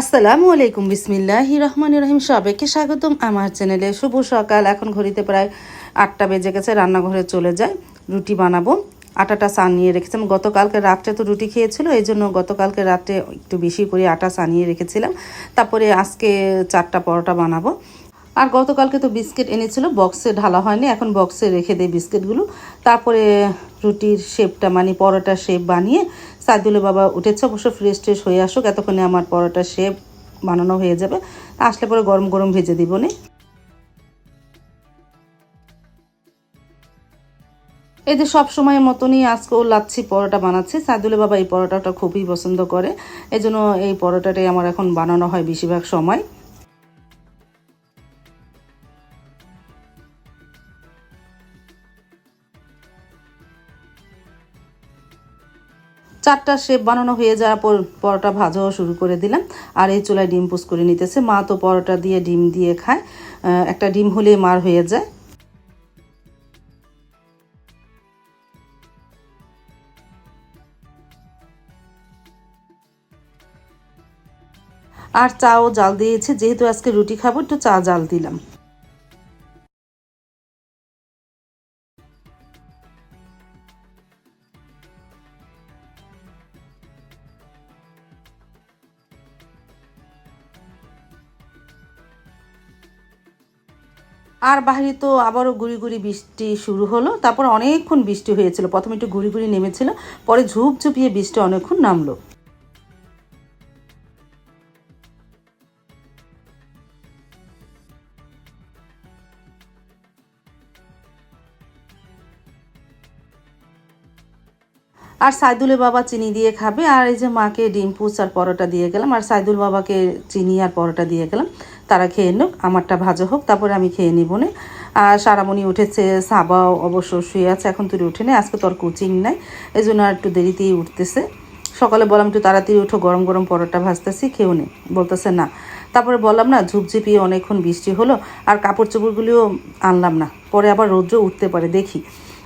আসসালামু আলাইকুম বিসমিল্লাহ রহমান রহিম। সবাইকে স্বাগতম আমার চ্যানেলে। শুভ সকাল। এখন ঘড়িতে প্রায় আটটা বেজে গেছে, রান্নাঘরে চলে যায় রুটি বানাবো। আটাটা সানিয়ে রেখেছিলাম। গতকালকে রাত্রে তো রুটি খেয়েছিল, এই জন্য গতকালকে রাতে একটু বেশি করে আটা সানিয়ে রেখেছিলাম। তারপরে আজকে চারটা পরোটা বানাবো। আর গতকালকে তো বিস্কিট এনেছিল বক্সে ঢালা হয়নি, এখন বক্সে রেখে দেয় বিস্কিটগুলো। তারপরে রুটির শেপটা মানে পরোটার শেপ বানিয়ে সাইদুলের বাবা উঠেছে, অবশ্য ফ্রেশ ট্রেশ হয়ে আসুক, এতক্ষণে আমার পরোটার শেপ বানানো হয়ে যাবে। আসলে পরে গরম গরম ভেজে দিব নে। এই যে সব সময়ের মতনই আজকেও লাচ্ছি পরোটা বানাচ্ছি, সাইদুলের বাবা এই পরোটাটা খুবই পছন্দ করে। এজন্য এই পরোটাটাই আমার এখন বানানো হয় বেশিরভাগ সময়। চারটা শেপ বানানো হয়ে যাওয়ার পর পরোটা ভাজাও শুরু করে দিলাম। আর এই চুলায় ডিম পুষ করে নিতেছে। মা তো পরোটা দিয়ে ডিম দিয়ে খায়। একটা ডিম হলে মার হয়ে যায়। আর চাও জাল দিয়েছে। যেহেতু আজকে রুটি খাব, একটু চা জাল দিলাম। আর বাহিরে তো আবারও গুড়ি গুড়ি বৃষ্টি শুরু হলো। তারপর অনেকক্ষণ বৃষ্টি হয়েছিল। প্রথমে একটু গুড়ি গুড়ি নেমেছিল, পরে ঝুপ ঝুপিয়ে বৃষ্টি অনেকক্ষণ নামলো। আর সাইদুলের বাবা চিনি দিয়ে খাবে। আর এই যে মাকে ডিম আর পরোটা দিয়ে গেলাম। আর সাইদুল বাবাকে চিনি আর পরোটা দিয়ে গেলাম। তারা খেয়ে নিক, আমারটা ভাজা হোক, তারপরে আমি খেয়ে নিব নে। আর সারামণি উঠেছে সাবাও অবশ্য শুয়ে আছে, এখন তুই উঠে নেই, আজকে তোর কোচিং নাই এই জন্য আর একটু দেরিতেই উঠতেছে। সকালে বললাম, একটু তাড়াতাড়ি উঠো, গরম গরম পরোটা ভাজতেছি খেয়েও নে। বলতেছে, না। তারপরে বললাম, না, ঝুপঝিপিয়ে অনেকক্ষণ বৃষ্টি হলো, আর কাপড় চোপড়গুলিও আনলাম না, পরে আবার রৌদ্র উঠতে পারে, দেখি।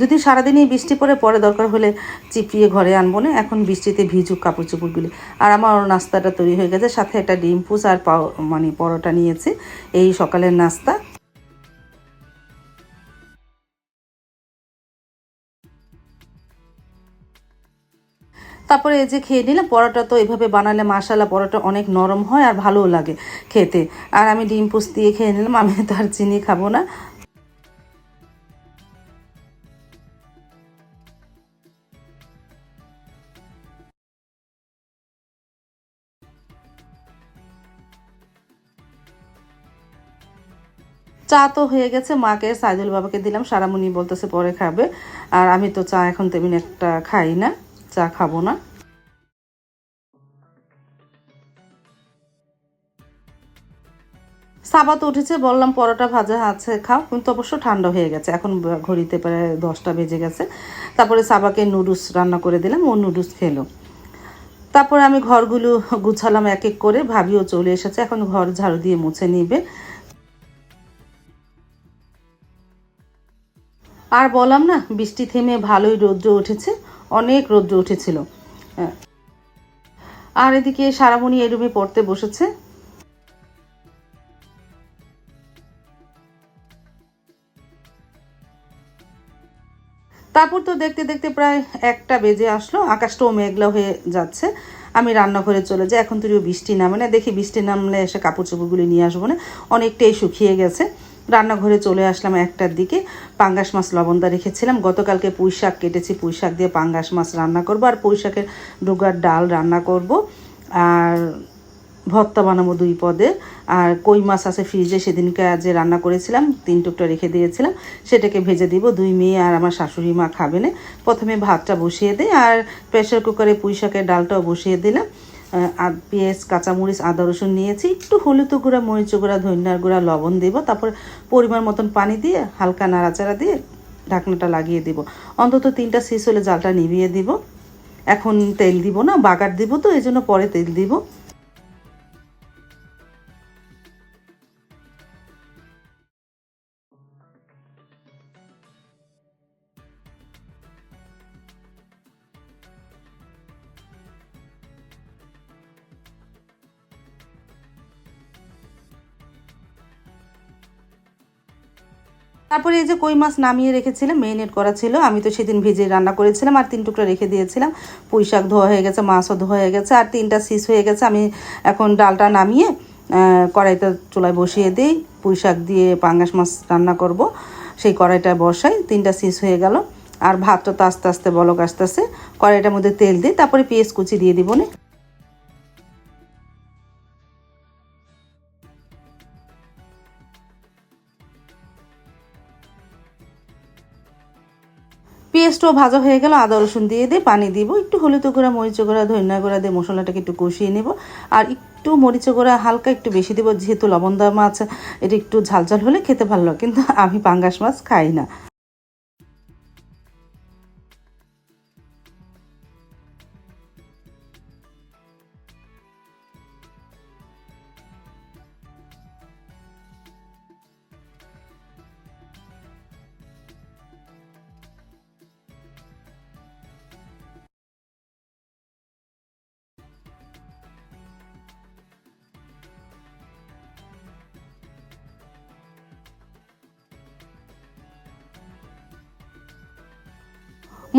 যদি সারাদিনই বৃষ্টি পড়ে, পরে দরকার হলে চিপিয়ে ঘরে আনব না এখন বৃষ্টিতে ভিজুক কাপড় চোপড়গুলি আর আমার নাস্তাটা তৈরি হয়ে গেছে, সাথে একটা ডিম পুষ আর পাও মানে পরোটা নিয়েছি। এই সকালের নাস্তা। তারপরে এই যে খেয়ে নিলাম, পরোটা তো এভাবে বানালে মাসালা পরোটা অনেক নরম হয় আর ভালোও লাগে খেতে। আর আমি ডিম পুষ দিয়ে খেয়ে নিলাম, আমি তো আর চিনি খাব না। চা তো হয়ে গেছে, মাকে সাইদুল বাবাকে দিলাম সারামণি বলতেছে পরে খাবে। আর আমি তো চা এখন তেমনি একটা খাই না, চা খাব না। সাবাত উঠেছে, বললাম পরোটা ভাজা আছে, খাও, কিন্তু অবশ্য ঠান্ডা হয়ে গেছে। এখন ঘড়িতে প্রায় দশটা বেজে গেছে। তারপরে সাবাকে নুডলস রান্না করে দিলাম, ও নুডলস খেলো। তারপরে আমি ঘরগুলো গুছালাম এক এক করে, ভাবিও চলে এসেছে, এখন ঘর ঝাড়ু দিয়ে মুছে নিবে। আর বললাম না, বৃষ্টি থেমে ভালোই রৌদ্র উঠেছে, অনেক রৌদ্র উঠেছিল। আর এদিকে সারামণি এই রুমে পড়তে বসেছে। তারপর তো দেখতে দেখতে প্রায় একটা বেজে আসলো, আকাশটাও মেঘলা হয়ে যাচ্ছে। আমি রান্নাঘরে চলে যাই, এখন তুইও বৃষ্টি নামে না, দেখি বৃষ্টি নামলে এসে কাপড় চোপড়গুলি নিয়ে আসব না, অনেকটাই শুকিয়ে গেছে। রান্নাঘরে চলে আসলাম একটার দিকে। পাঙ্গাস মাছ লবণদা রেখেছিলাম। গতকালকে পুঁই শাক কেটেছি। পুঁই শাক দিয়ে পাঙ্গাস মাছ রান্না করব। আর পুঁই শাকের ডুগার ডাল রান্না করব। আর ভর্তা বানাবো দুই পদে। আর কই মাছ আছে ফ্রিজে, সেদিনকে যে রান্না করেছিলাম, তিন টুকটা রেখে দিয়েছিলাম। সেটাকে ভেজে দিব। দুই মেয়ে আর আমার শাশুড়ি মা খাবে না। প্রথমে ভাতটা বসিয়ে দিই। আর প্রেশার কুকারে পুঁই শাকের ডালটাও বসিয়ে দিলাম। পেঁয়াজ, কাঁচামরিচ, আদা, রসুন নিয়েছি। একটু হলুদ গুঁড়া মরিচ গুঁড়া, ধনিয়ার গুঁড়া, লবণ দেব। তারপর পরিমাণ মতন পানি দিয়ে হালকা নাড়াচাড়া দিয়ে ঢাকনাটা লাগিয়ে দিব। অন্তত তিনটা শেষ হলে জালটা নিভিয়ে দিব। এখন তেল দিব না, বাগার দিব তো এই জন্য পরে তেল দিব। তারপরে এই যে কই মাছ নামিয়ে রেখেছিলাম মেরিনেট করা ছিল, আমি তো সেদিন ভেজে রান্না করেছিলাম, আর তিন টুকরা রেখে দিয়েছিলাম। পুঁই শাক ধোয়া হয়ে গেছে, মাছও ধোয়া হয়ে গেছে, আর তিনটা সিস হয়ে গেছে, আমি এখন ডালটা নামিয়ে কড়াইটা চুলায় বসিয়ে দিই, পুঁই শাক দিয়ে পাঙ্গাস মাছ রান্না করব, সেই কড়াইটা বসাই, তিনটা সিস হয়ে গেল, আর ভাতটা তো আস্তে আস্তে বলক আস্তে আস্তে কড়াইটার মধ্যে তেল দিই, তারপরে পেঁয়াজ কুচি দিয়ে দিব না। পেঁয়াজটাও ভাজা হয়ে গেল, আদা, রসুন দিয়ে দিয়ে পানি দিব। একটু হলুদ গুঁড়া, মরিচ গুঁড়া, ধনিয়া গুঁড়া দিয়ে মশলাটাকে একটু কষিয়ে নেব। আর একটু মরিচ গুঁড়া হালকা একটু বেশি দেবো, যেহেতু লবণ দেওয়া মাছ এটা একটু ঝালঝাল হলে খেতে ভালো লাগে, কিন্তু আমি পাঙ্গাস মাছ খাই না।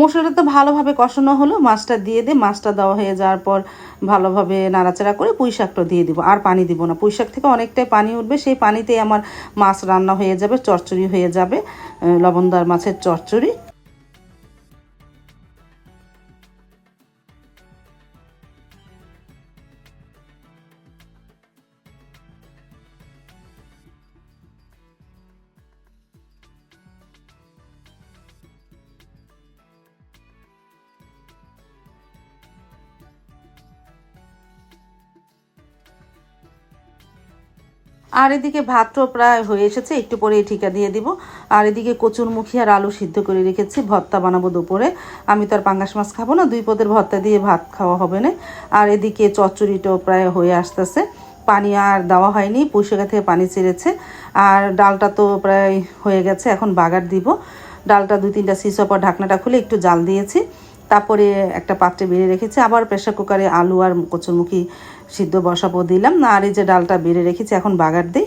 মশলাটা তো ভালোভাবে কষানো হলো, মাছটা দিয়ে দিয়ে মাছটা দেওয়া হয়ে যাওয়ার পর ভালোভাবে নাড়াচাড়া করে পুঁই শাকটা দিয়ে দিব। আর পানি দিব না। পুঁই শাক থেকে অনেকটাই পানি উঠবে, সেই পানিতেই আমার মাছ রান্না হয়ে যাবে, চচ্চড়ি হয়ে যাবে লবণদার মাছের চচ্চড়ি। আর এদিকে ভাতও প্রায় হয়ে এসেছে, একটু পরে ঠিকা দিয়ে দিব। আর এদিকে কচুরমুখী আর আলু সিদ্ধ করে রেখেছি, ভর্তা বানাবো দুপুরে। আমি তো আর পাঙ্গাস মাছ খাব না, দুই পদের ভর্তা দিয়ে ভাত খাওয়া হবে না। আর এদিকে চচ্চড়িটাও প্রায় হয়ে আসতেছে। পানি আর দেওয়া হয়নি পুষেগা থেকে পানি ছেড়েছে। আর ডালটা তো প্রায় হয়ে গেছে, এখন বাগার দিব। ডালটা দুই তিনটা সিসো পর ঢাকনাটা খুলে একটু জাল দিয়েছি। তারপরে একটা পাত্রে বেড়ে রেখেছি। আবার প্রেশার কুকারে আলু আর কচুরমুখী সিদ্ধ বসাবো দিলাম। আর এই যে ডালটা বেড়ে রেখেছি, এখন বাগার দিই।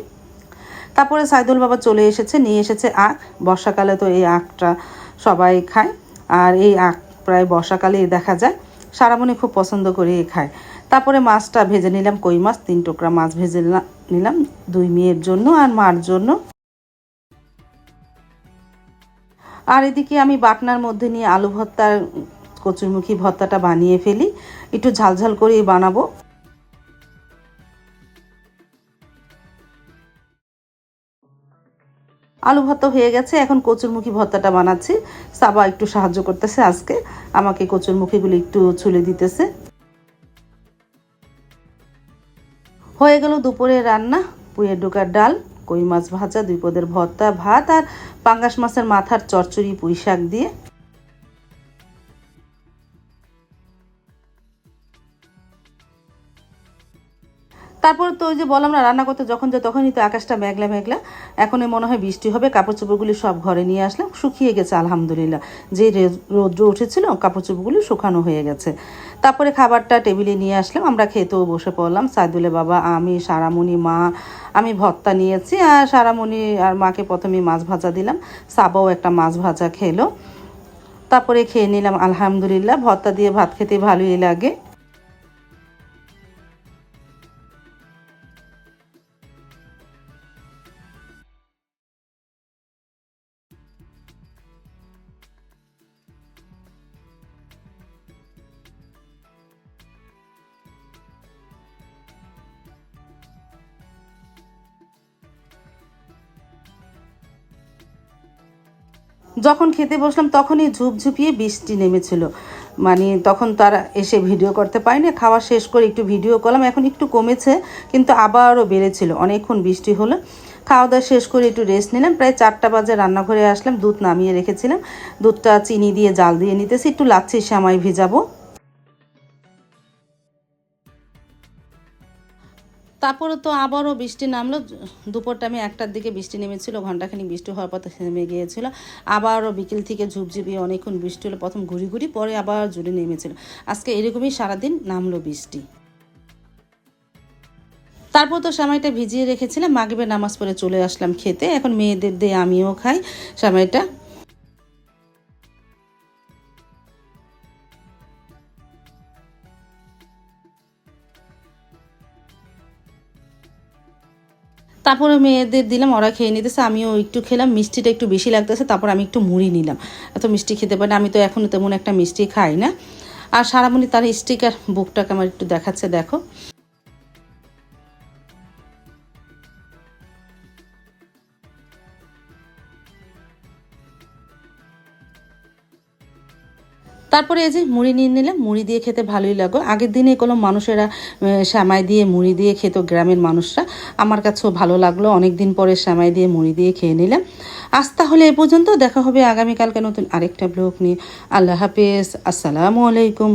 তারপরে সাইদুল বাবা চলে এসেছে, নিয়ে এসেছে আখ। বর্ষাকালে তো এই আখটা সবাই খায়। আর এই আখ প্রায় বর্ষাকালেই দেখা যায়। সারামণি খুব পছন্দ করে খায়। তারপরে মাছটা ভেজে নিলাম, কই মাছ? তিন টুকরা মাছ ভেজে নিলা- নিলাম দুই মেয়ের জন্য আর মার জন্য। আর এদিকে আমি বাটনার মধ্যে নিয়ে আলু ভর্তার কচুরমুখী ভর্তাটা বানিয়ে ফেলি। একটু ঝালঝাল করেই বানাবো। আলু ভর্তা হয়ে গেছে। এখন কচুরমুখী ভর্তাটা বানাচ্ছি। সাবা একটু সাহায্য করতেছে আজকে। আমাকে কচুরমুখীগুলো একটু ছুলে দিতেছে। হয়ে গেল দুপুরে রান্না। পুয়ের ডুকার ডাল, কই মাছ ভাজা, দুই পদের ভর্তা, ভাত আর পাঙ্গাস মাছের মাথার চচ্চড়ি পুঁই শাক দিয়ে। তারপর তো ওই যে বললাম না রান্না করতে যখন যায় তখনই তো আকাশটা মেঘলা মেঘলা এখন মনে হয় বৃষ্টি হবে কাপড় চোপড়গুলি সব ঘরে নিয়ে আসলাম, শুকিয়ে গেছে আলহামদুলিল্লাহ। যে রৌদ্র উঠেছিল কাপড় চোপড়গুলি শুকানো হয়ে গেছে। তারপরে খাবারটা টেবিলে নিয়ে আসলাম, আমরা খেতেও বসে পড়লাম সাইদুলে বাবা, আমি, সারামণি, মা, আমি ভত্তা নিয়েছি, আর সারামণি আর মাকে প্রথমে মাছ ভাজা দিলাম, সাবাও একটা মাছ ভাজা খেলো। তারপরে খেয়ে নিলাম, আলহামদুলিল্লাহ ভত্তা দিয়ে ভাত খেতে ভালোই লাগে। যখন খেতে বসলাম তখনই ঝুপঝুপিয়ে বৃষ্টি নেমেছিল। মানে তখন তারা এসে ভিডিও করতে পারিনি। খাওয়া শেষ করে একটু ভিডিও করলাম। এখন একটু কমেছে, কিন্তু আবারও বেড়েছিল। অনেকক্ষণ বৃষ্টি হলো। খাওয়া দাওয়া শেষ করে একটু রেস্ট নিলাম। প্রায় চারটা বাজে রান্নাঘরে আসলাম। দুধ নামিয়ে রেখেছিলাম। দুধটা চিনি দিয়ে জাল দিয়ে নিতেছি। একটু লাচ্ছি, শ্যামাই ভেজাবো। তারপরে তো আবারও বৃষ্টি নামলো। দুপুর টাইমে একটার দিকে বৃষ্টি নেমেছিল ঘন্টাখানি বৃষ্টি হওয়ার পর থেমে গিয়েছিল। আবারও বিকেল থেকে ঝুপঝুপি অনেকক্ষণ বৃষ্টি হলো, প্রথম ঘুরি ঘুরি, পরে আবার জুড়ে নেমেছিল। আজকে এরকমই সারাদিন নামলো বৃষ্টি। তারপর তো সামাইটা ভিজিয়ে রেখেছিলাম, মাগরিবের নামাজ পড়ে চলে আসলাম খেতে। এখন মেয়েদের দিয়ে আমিও খাই সামাইটা তারপরে মেয়েদের দিলাম, ওরা খেয়ে নিতেছে, আমিও একটু খেলাম, মিষ্টিটা একটু বেশি লাগতেছে, তারপর আমি একটু মুড়ি নিলাম এত মিষ্টি খেতে পারি। আমি তো এখনও তেমন একটা মিষ্টি খাই না আর সারামণি তার স্টিকার, বুকটাকে আমার একটু দেখাচ্ছে, দেখো তারপরে এই যে মুড়ি নিয়ে নিলাম, মুড়ি দিয়ে খেতে ভালোই লাগো আগের দিনে কোনো মানুষেরা শ্যামাই দিয়ে মুড়ি দিয়ে খেত গ্রামের মানুষরা। আমার কাছেও ভালো লাগল। অনেক দিন পরে শ্যামাই দিয়ে মুড়ি দিয়ে খেয়ে নিলাম। আজ তাহলে এ পর্যন্ত দেখা হবে আগামীকালকে নতুন আরেকটা ব্লগ নিয়ে। আল্লাহ হাফেজ। আসসালামু আলাইকুম।